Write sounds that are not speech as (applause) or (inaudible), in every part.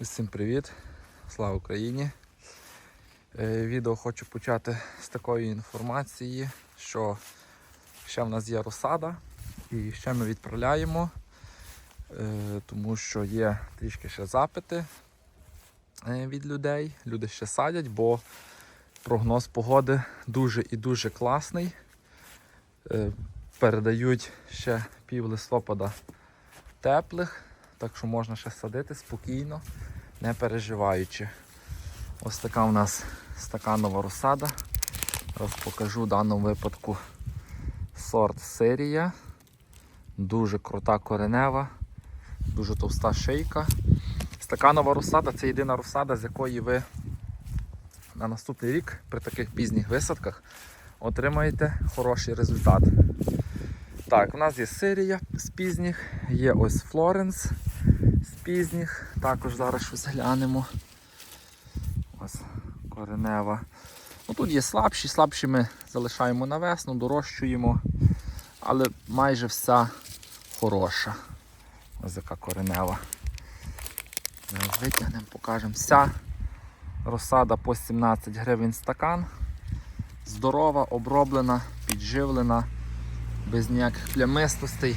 Усім привіт! Слава Україні! Е, Відео хочу почати з такої інформації, що ще в нас є розсада і ще ми відправляємо, е, тому що є трішки ще запити е, від людей. Люди ще садять, бо прогноз погоди дуже і дуже класний. Передають ще пів листопада теплих, так що можна ще садити спокійно, не переживаючи. Ось така у нас стаканова розсада. Зараз покажу в даному випадку сорт серія. Дуже крута коренева, дуже товста шийка. Стаканова розсада це єдина розсада, з якої ви на наступний рік при таких пізніх висадках отримаєте хороший результат. Так, у нас є серія з пізніх, є ось Флоренс пізніх. Також зараз щось глянемо. Ось коренева. Ну, тут є слабші, слабші ми залишаємо на весну, дорощуємо, але майже вся хороша. Ось яка коренева. Зараз витягнемо, покажемо. Вся розсада по 17 гривень стакан. Здорова, оброблена, підживлена без ніяких плямистостей,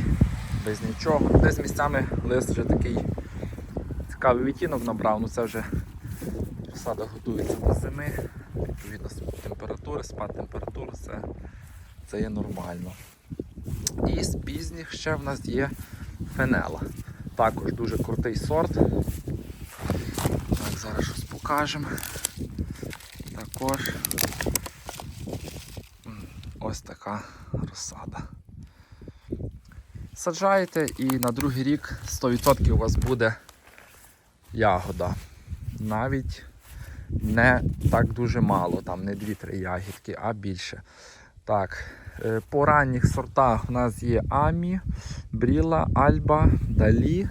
без нічого. Десь місцями лист вже такий цікавий відтінок набрав, ну це вже розсада готується до зими, відповідно температури, спад температури, це, це є нормально. І з пізніх ще в нас є фенела. Також дуже крутий сорт. Так, зараз щось покажемо. Також ось така розсада. Саджаєте і на другий рік 100% у вас буде ягода. Навіть не так дуже мало, там не 2-3 ягідки, а більше. Так, е, по ранніх сортах у нас є Амі, Бріла, Альба, Далі,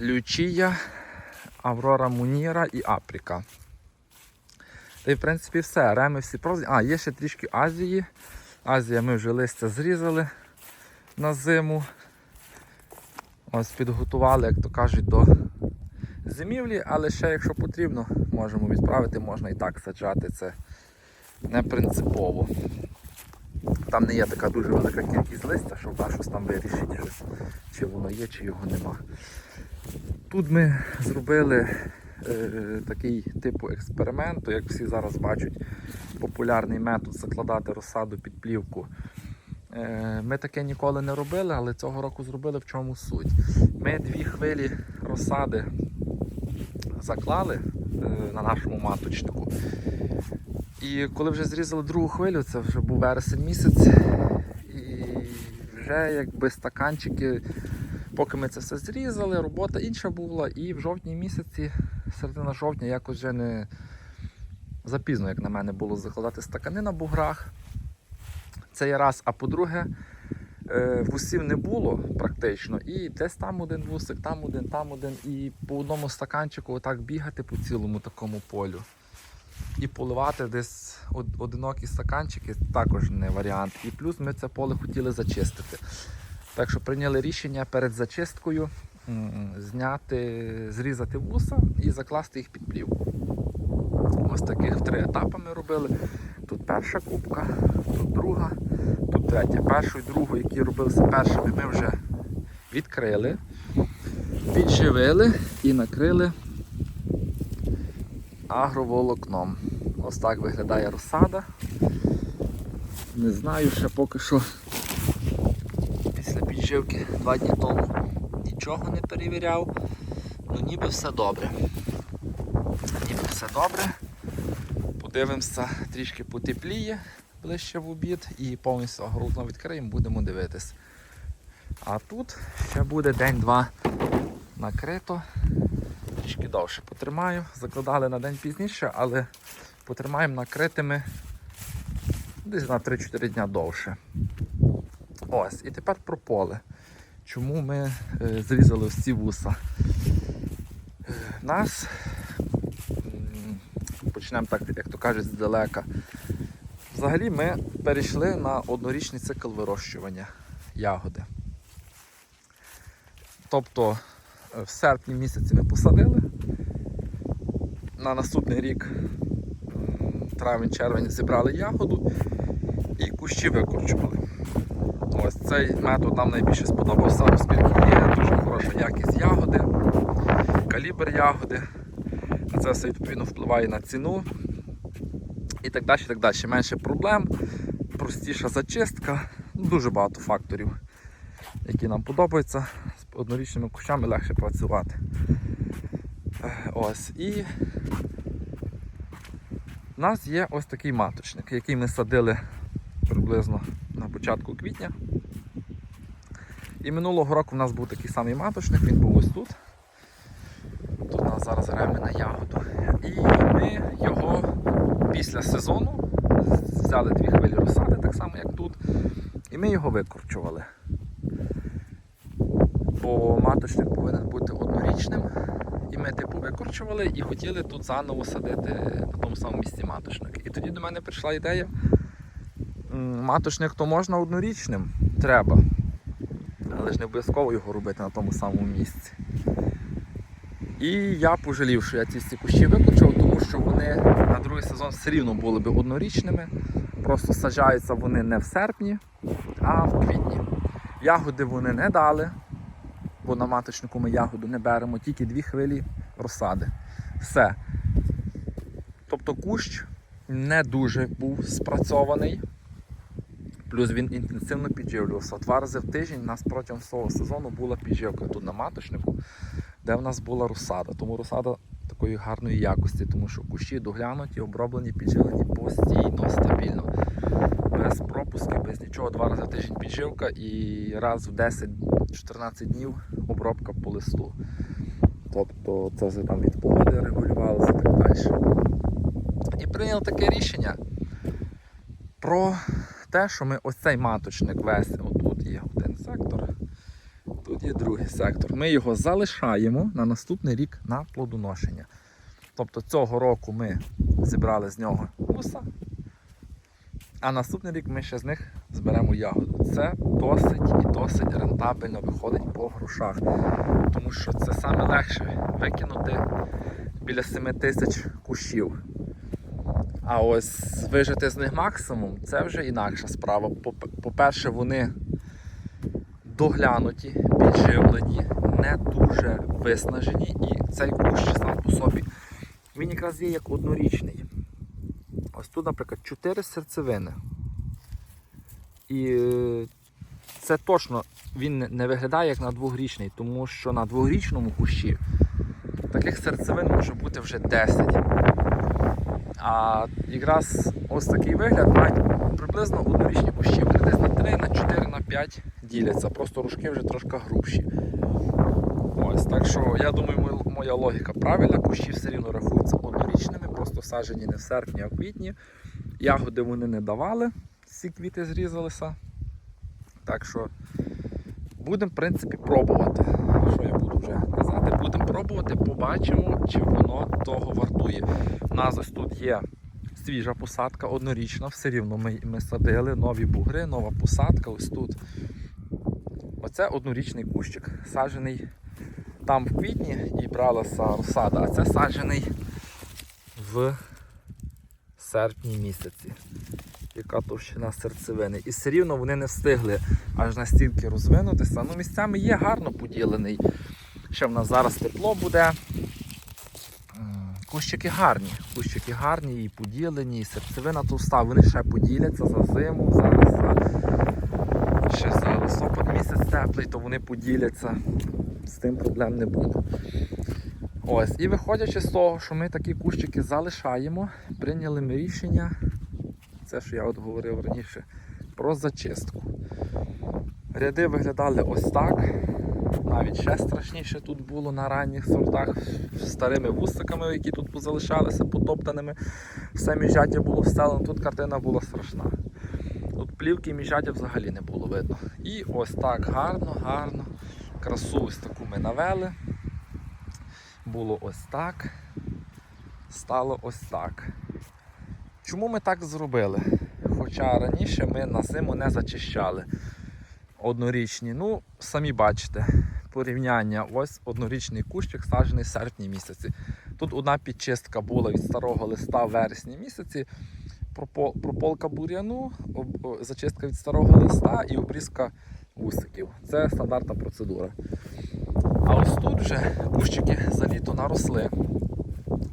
Лючія, Аврора Муніра і Апріка. Та й в принципі все. Реми всі продані. А, є ще трішки Азії. Азія ми вже листя зрізали на зиму. Ось підготували, як то кажуть, до зимівлі, але ще, якщо потрібно, можемо відправити, можна і так саджати. Це не принципово. Там не є така дуже велика кількість листя, щоб да, щось там вирішити, щось, чи воно є, чи його нема. Тут ми зробили е, такий типу експерименту, як всі зараз бачать, популярний метод закладати розсаду під плівку. Е, Ми таке ніколи не робили, але цього року зробили в чому суть. Ми дві хвилі розсади заклали е, на нашому маточнику. І коли вже зрізали другу хвилю, це вже був вересень місяць, і вже якби стаканчики, поки ми це все зрізали, робота інша була, і в жовтні місяці, середина жовтня, якось вже не запізно, як на мене, було закладати стакани на буграх. Це є раз, а по-друге, вусів не було практично. І десь там один вусик, там один, там один. І по одному стаканчику отак бігати по цілому такому полю. І поливати десь одинокі стаканчики також не варіант. І плюс ми це поле хотіли зачистити. Так що прийняли рішення перед зачисткою зняти, зрізати вуса і закласти їх під плівку. Ось таких три етапи ми робили. Тут перша кубка, тут друга, тут третя. Першу і другу, які робилися першими, ми вже відкрили, підживили і накрили агроволокном. Ось так виглядає розсада. Не знаю, ще поки що після підживки два дні тому нічого не перевіряв. Ну ніби все добре. Ніби все добре. Подивимося, трішки потепліє ближче в обід і повністю агородно відкриємо, будемо дивитись. А тут ще буде день-два накрито. Трішки довше потримаю. Закладали на день пізніше, але потримаємо накритими десь на 3-4 дня довше. Ось, і тепер про поле. Чому ми е, зрізали ці вуса? Е, нас почнемо так, як то кажуть, здалека. Взагалі ми перейшли на однорічний цикл вирощування ягоди. Тобто Е, В серпні місяці ми посадили. На наступний рік, травень-червень, зібрали ягоду і кущі викорчували. Ось цей метод нам найбільше сподобався, оскільки є дуже хороша якість ягоди, калібр ягоди. Це все відповідно впливає на ціну і так далі. так далі. Менше проблем, простіша зачистка, дуже багато факторів, які нам подобаються. З однорічними кущами легше працювати. Е, Ось. І у нас є ось такий маточник, який ми садили приблизно на початку квітня. І минулого року в нас був такий самий маточник, він був ось тут. Зараз граємо на ягоду. І ми його після сезону взяли дві хвилі розсади, так само як тут. І ми його викорчували. Бо маточник повинен бути однорічним. І ми типу викорчували і хотіли тут заново садити на тому самому місці маточник. І тоді до мене прийшла ідея. Маточник то можна однорічним, треба. Але ж не обов'язково його робити на тому самому місці. І я пожалів, що я ці всі кущі викорчував, тому що вони на другий сезон все рівно були б однорічними. Просто саджаються вони не в серпні, а в квітні. Ягоди вони не дали, бо на маточнику ми ягоду не беремо, тільки дві хвилі розсади. Все. Тобто кущ не дуже був спрацьований. Плюс він інтенсивно підживлювався. Два рази в тиждень у нас протягом всього сезону була підживка тут на маточнику, де в нас була розсада. Тому розсада такої гарної якості, тому що кущі доглянуті, оброблені, підживлені постійно, стабільно. Без пропусків, без нічого. Два рази в тиждень підживка і раз в 10-14 днів обробка по листу. Тобто це вже там від погоди регулювалося і так далі. І прийняли таке рішення про те, що ми ось цей маточник весь, отут є є другий сектор. Ми його залишаємо на наступний рік на плодоношення. Тобто цього року ми зібрали з нього вуса, а наступний рік ми ще з них зберемо ягоду. Це досить і досить рентабельно виходить по грошах. Тому що це саме легше викинути біля 7 тисяч кущів. А ось вижити з них максимум це вже інакша справа. По-перше, вони доглянуті, підживлені, не дуже виснажені, і цей кущ сам по собі він якраз є як однорічний. Ось тут, наприклад, 4 серцевини. І е, це точно він не- виглядає як на двохрічний, тому що на двохрічному кущі таких серцевин може бути вже 10. А якраз ось такий вигляд мають приблизно однорічні кущі. Вони десь на 3, на 4, на 5 діляться. Просто рушки вже трошки грубші. Ось, так що я думаю, моя логіка правильна. Кущі все рівно рахуються однорічними, просто саджені не в серпні, а в квітні. Ягоди вони не давали, всі квіти зрізалися. Так що будемо, в принципі, пробувати. Що я буду вже казати? Будемо пробувати, побачимо, чи воно того вартує. У нас ось тут є свіжа посадка, однорічна, все рівно ми, ми садили нові бугри, нова посадка. Ось тут. Оце однорічний кущик, саджений там в квітні і бралася розсада, а це саджений в серпні місяці. Яка товщина серцевини. І все рівно вони не встигли аж настільки розвинутися. Ну, місцями є гарно поділений. Ще в нас зараз тепло буде. Кущики гарні, кущики гарні і поділені, і серцевина товста, вони ще поділяться за зиму, зараз місяць теплий, то вони поділяться. З тим проблем не буде. Ось, і виходячи з того, що ми такі кущики залишаємо, прийняли ми рішення, це що я от говорив раніше, про зачистку. Ряди виглядали ось так. Навіть ще страшніше тут було на ранніх сортах старими вусиками, які тут позалишалися потоптаними. Все міжжаття було встелено, тут картина була страшна. Тут плівки міжжаття взагалі не було видно. І ось так гарно, гарно. Красу ось таку ми навели. Було ось так. Стало ось так. Чому ми так зробили? Хоча раніше ми на зиму не зачищали однорічні. Ну, самі бачите, порівняння, ось однорічний кущик саджений в серпні місяці. Тут одна підчистка була від старого листа в вересні місяці. Пропо- Прополка бур'яну, зачистка від старого листа і обрізка вусиків. Це стандартна процедура. А ось тут вже кущики за літо наросли.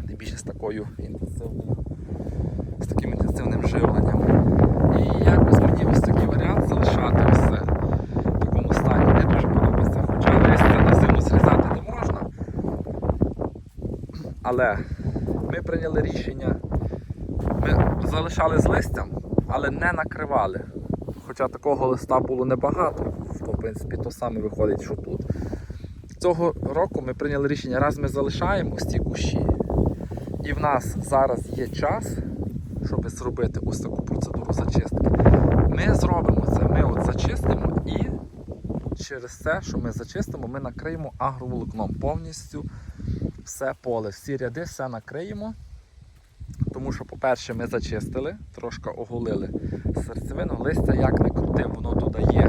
Тим більше з такою інтенсивною, з таким інтенсивним живленням. І якось мені ось такий варіант залишати ось в такому стані не дуже подобається. Хоча листя на зиму зрізати не можна. Але ми прийняли рішення, залишали з листям, але не накривали. Хоча такого листа було небагато, то в принципі то саме виходить, що тут. Цього року ми прийняли рішення, раз ми залишаємо ці кущі, і в нас зараз є час, щоб зробити ось таку процедуру зачистки. Ми зробимо це, ми от зачистимо і через це, що ми зачистимо, ми накриємо агроволокном повністю все поле, всі ряди, все накриємо. Тому що, по-перше, ми зачистили, трошки оголили серцевину, листя як не крути, воно додає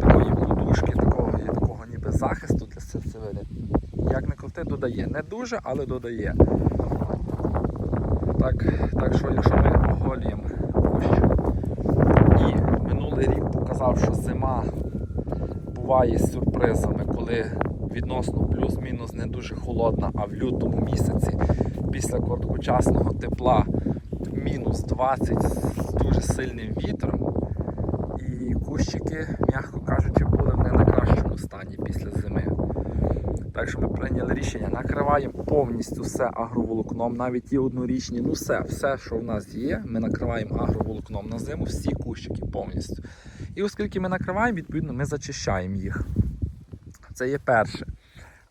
такої подушки, такого, такого ніби захисту для серцевини. Як не крути, додає. Не дуже, але додає. Так, так що, якщо ми оголюємо кущ, і минулий рік показав, що зима буває з сюрпризами, коли відносно плюс-мінус не дуже холодна, а в лютому місяці після короткочасного тепла мінус 20 з дуже сильним вітром. І кущики, м'яко кажучи, були в не на кращому стані після зими. Так що ми прийняли рішення, накриваємо повністю все агроволокном, навіть ті однорічні, ну все, все, що в нас є, ми накриваємо агроволокном на зиму, всі кущики повністю. І оскільки ми накриваємо, відповідно, ми зачищаємо їх. Це є перше.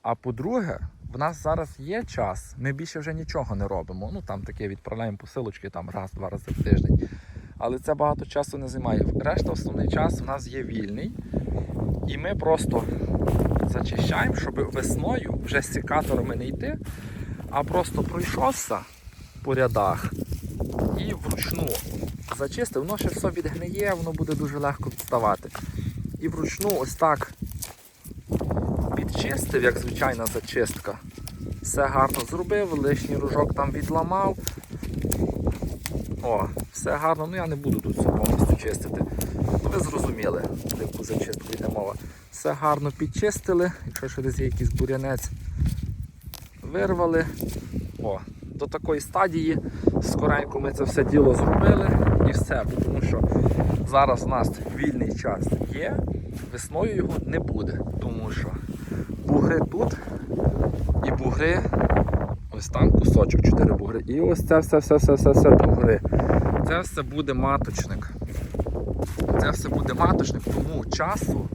А по-друге, в нас зараз є час, ми більше вже нічого не робимо. Ну там таке відправляємо посилочки там раз-два рази в тиждень. Але це багато часу не займає. Решта основний час в нас є вільний. І ми просто зачищаємо, щоб весною вже з секаторами не йти, а просто пройшовся по рядах і вручну зачистив. Воно ще все відгниє, воно буде дуже легко відставати. І вручну ось так підчистив, як звичайна зачистка. Все гарно зробив, лишній ружок там відламав. О, все гарно, ну я не буду тут все повністю чистити. Ну ви зрозуміли, про яку зачистку йде мова. Все гарно підчистили, якщо ще десь є якийсь бурянець, вирвали. О, до такої стадії скоренько ми це все діло зробили і все. Тому що зараз у нас вільний час є, весною його не буде, тому що бугри тут і бугри. Ось там кусочок 4 бугри. І ось це все, все, все, все, все бугри. Це все буде маточник. Це все буде маточник, тому часу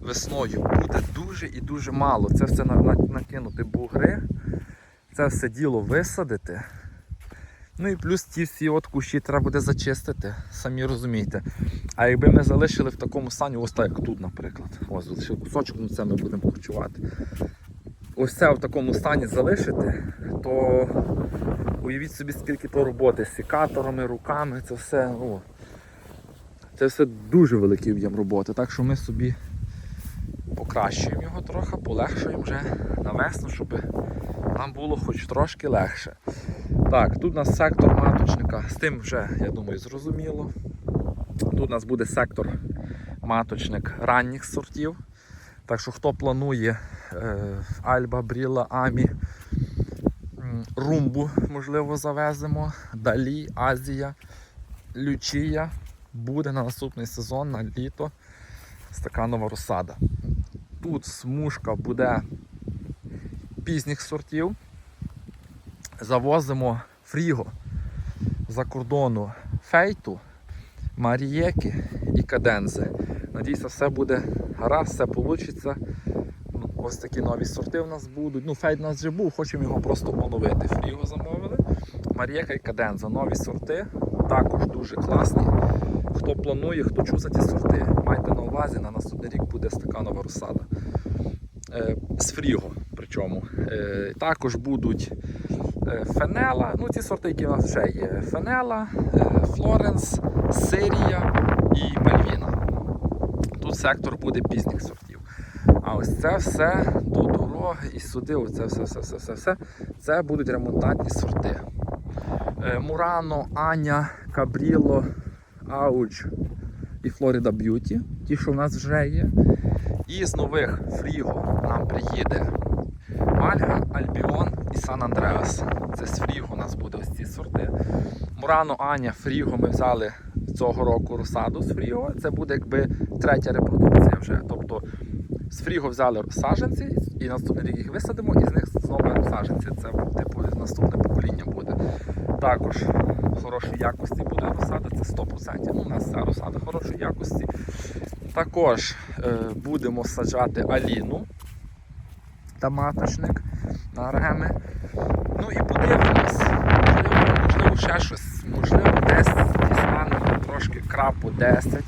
весною буде дуже і дуже мало. Це все на- на- накинути бугри, це все діло висадити. Ну і плюс ті всі от кущі треба буде зачистити, самі розумієте. А якби ми залишили в такому стані, ось так як тут, наприклад. Ось залишив кусочок, ну це ми будемо почувати. Ось це в такому стані залишити, то уявіть собі, скільки то роботи з секаторами, руками, це все, ну, це все дуже великий об'єм роботи. Так що ми собі покращуємо його трохи, полегшуємо вже на весну, щоб нам було хоч трошки легше. Так, тут у нас сектор маточника, з тим вже, я думаю, зрозуміло. Тут у нас буде сектор маточник ранніх сортів. Так що хто планує е, Альба, Бріла, Амі, Румбу, можливо, завеземо, Далі, Азія, Лючія. Буде на наступний сезон, на літо стаканова розсада. Тут смужка буде пізніх сортів. Завозимо фріго за кордону фейту, марієки і кадензи. Надіюся, все буде гаразд, все вийде. Ось такі нові сорти у нас будуть. Ну, фейт у нас вже був, хочемо його просто оновити. Фріго замовили. Марієка і каденза. Нові сорти, також дуже класні. Хто планує, хто чув за ті сорти, майте на увазі, на наступний рік буде стаканова розсада. Е, з фріго. Причому. Е, також будуть е, фенела, ну ці сорти, які у нас вже є. Фенела, е, Флоренс, Сирія і Мальвіна. Тут сектор буде пізніх сортів. А ось це все до дороги і сюди, оце все, все, все, все, все. Це будуть ремонтантні сорти. Е, Мурано, Аня, Кабріло, Ауч і Флорида Б'юті, ті, що в нас вже є. І з нових Фріго нам приїде Альга, Альбіон і Сан Андреас. Це з Фріго у нас буде ось ці сорти. Мурано, Аня, Фріго ми взяли цього року розсаду з Фріго. Це буде якби третя репродукція вже. Тобто з Фріго взяли саджанці і наступний рік їх висадимо, і з них знову саджанці. Це типу наступне покоління буде. Також хорошої якості буде розсада, це 100%. Ну, у нас вся розсада хорошої якості. Також е, будемо саджати аліну та маточник на реми. Ну і подивимось. Можливо, можливо ще щось. Можливо, десь трошки крапу 10.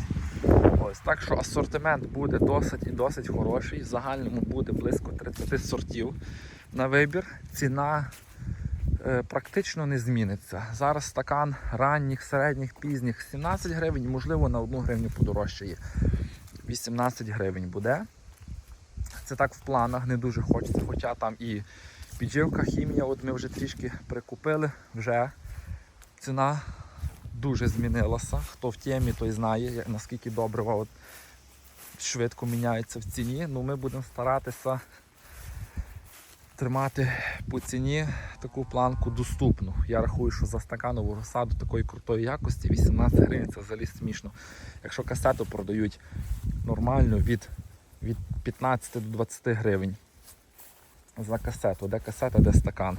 Ось, так що асортимент буде досить і досить хороший. В загальному буде близько 30 сортів на вибір. Ціна е, практично не зміниться. Зараз стакан ранніх, середніх, пізніх 17 гривень, можливо, на 1 гривню подорожчає. 18 гривень буде. Це так в планах не дуже хочеться, хоча там і підживка, хімія, от ми вже трішки прикупили, вже ціна дуже змінилася. Хто в темі, той знає, наскільки добрива от швидко міняється в ціні. Ну, ми будемо старатися тримати по ціні таку планку доступну. Я рахую, що за стаканову розсаду такої крутої якості 18 гривень це взагалі смішно. Якщо касету продають нормально від, від 15 до 20 гривень за касету, де касета, де стакан.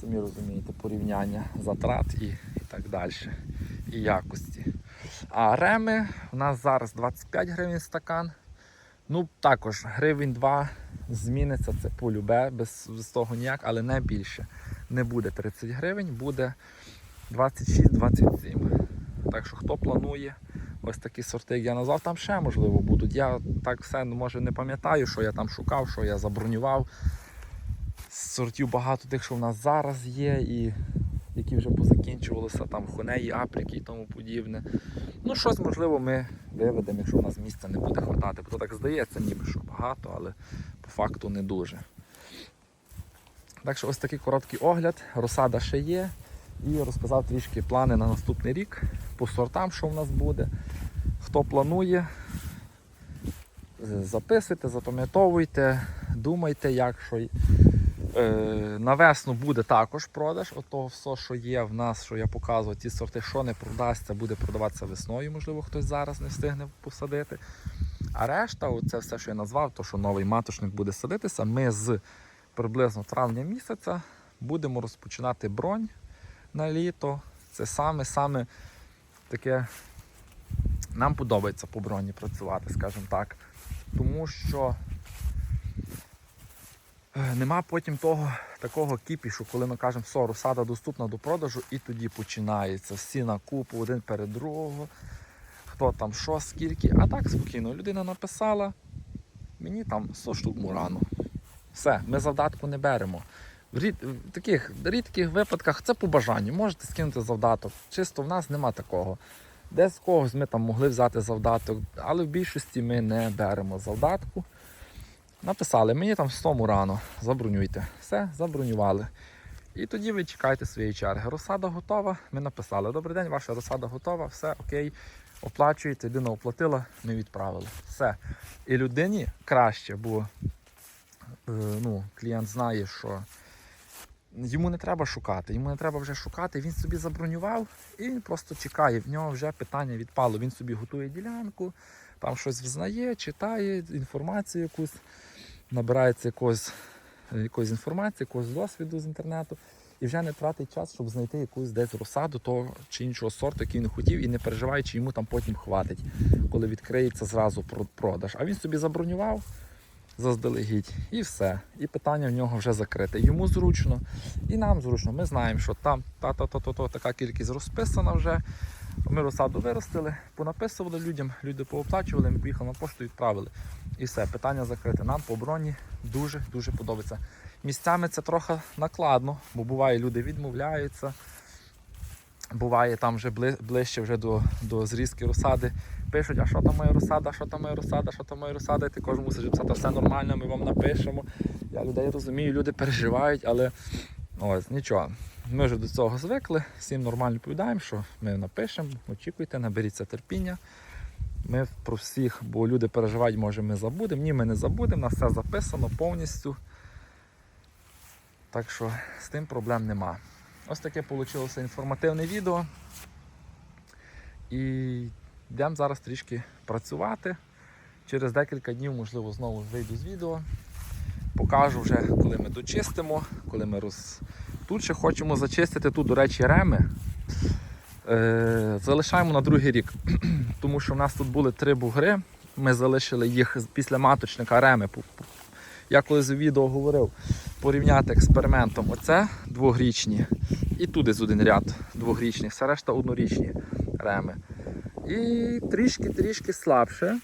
Самі розумієте, порівняння затрат і, і так далі. І якості. А реми у нас зараз 25 гривень стакан. Ну, також гривень 2 зміниться, це полюбе, без, без того ніяк, але не більше. Не буде 30 гривень, буде 26-27. Так що хто планує ось такі сорти, як я назвав, там ще можливо будуть. Я так все може не пам'ятаю, що я там шукав, що я забронював. Сортів багато тих, що в нас зараз є, і які вже позакінчувалися, там хонеї, априки і тому подібне. Ну, щось можливо ми виведемо, якщо в нас місця не буде хватати. Бо то так здається, ніби що багато, але по факту не дуже. Так що ось такий короткий огляд. Розсада ще є. І розказав трішки плани на наступний рік по сортам, що в нас буде. Хто планує, записуйте, запам'ятовуйте, думайте, як що. Е, на весну буде також продаж. От того все, що є в нас, що я показував, ті сорти, що не продасться, буде продаватися весною, можливо, хтось зараз не встигне посадити. А решта, це все, що я назвав, то що новий маточник буде садитися, ми з приблизно травня місяця будемо розпочинати бронь на літо. Це саме-саме таке. Нам подобається по броні працювати, скажімо так. Тому що нема потім того такого кіпішу, коли ми кажемо, все, розсада доступна до продажу, і тоді починається всі на купу один перед другого. Хто там що, скільки. А так спокійно, людина написала, мені там 100 штук мурану. Все, ми завдатку не беремо. В, рід, в таких рідких випадках це по бажанню. Можете скинути завдаток. Чисто в нас нема такого. Десь когось ми там могли взяти завдаток, але в більшості ми не беремо завдатку. Написали, мені там 100 мурано, забронюйте. Все, забронювали. І тоді ви чекаєте своєї черги. Розсада готова. Ми написали, добрий день, ваша розсада готова, все окей. Оплачуєте, людина оплатила, ми відправили. Все. І людині краще, бо е, ну, клієнт знає, що йому не треба шукати, йому не треба вже шукати. Він собі забронював і просто чекає. В нього вже питання відпало. Він собі готує ділянку, там щось взнає, читає інформацію якусь, набирається якогось, якоїсь інформації, якогось досвіду з інтернету. І вже не тратить час, щоб знайти якусь десь розсаду того чи іншого сорту, який він хотів, і не переживає, чи йому там потім хватить, коли відкриється зразу про- продаж. А він собі забронював заздалегідь і все. І питання в нього вже закрите. Йому зручно, і нам зручно. Ми знаємо, що там та-та-та-та така кількість розписана вже. Ми розсаду виростили, понаписували людям, люди пооплачували, ми поїхали на пошту і відправили. І все, питання закрите. Нам по броні дуже-дуже подобається. Місцями це трохи накладно, бо буває, люди відмовляються. Буває там вже ближче вже до, до зрізки розсади. пишуть, а що там моя розсада, що там моя розсада, що там моя розсада, і ти кожен мусиш писати, все нормально, ми вам напишемо. Я людей розумію, люди переживають, але ось нічого. Ми вже до цього звикли, всім нормально відповідаємо, що ми напишемо, очікуйте, наберіться терпіння. Ми про всіх, бо люди переживають, може ми забудемо. Ні, ми не забудемо, на все записано повністю. Так що з тим проблем нема. Ось таке вийшло інформативне відео. І йдемо зараз трішки працювати. Через декілька днів, можливо, знову вийду з відео. Покажу вже, коли ми дочистимо, коли ми роз... тут ще хочемо зачистити. Тут, до речі, реми. Е, залишаємо на другий рік, (clears throat) тому що в нас тут були три бугри. Ми залишили їх після маточника реми. Я колись у відео говорив порівняти експериментом. Оце двогрічні, і туди з один ряд двогрічних, все решта однорічні реми. І трішки-трішки слабше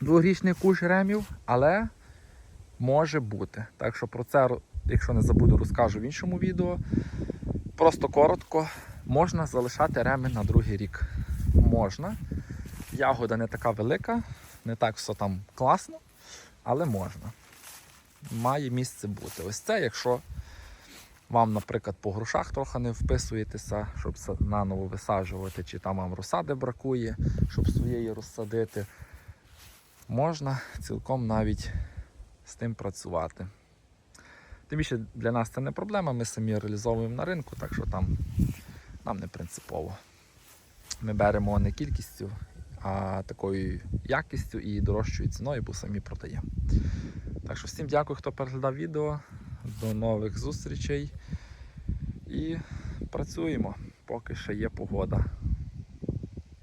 двогрічний куш ремів, але може бути. Так що про це, якщо не забуду, розкажу в іншому відео. Просто коротко, можна залишати реми на другий рік. Можна. Ягода не така велика, не так все там класно, але можна. Має місце бути. Ось це, якщо вам, наприклад, по грошах трохи не вписуєтеся, щоб наново висаджувати, чи там вам розсади бракує, щоб своєї розсадити, можна цілком навіть з тим працювати. Тим більше для нас це не проблема, ми самі реалізовуємо на ринку, так що там нам не принципово. Ми беремо не кількістю, а такою якістю і дорожчою ціною, бо самі продаємо. Так що всім дякую, хто переглядав відео. До нових зустрічей. І працюємо, поки ще є погода.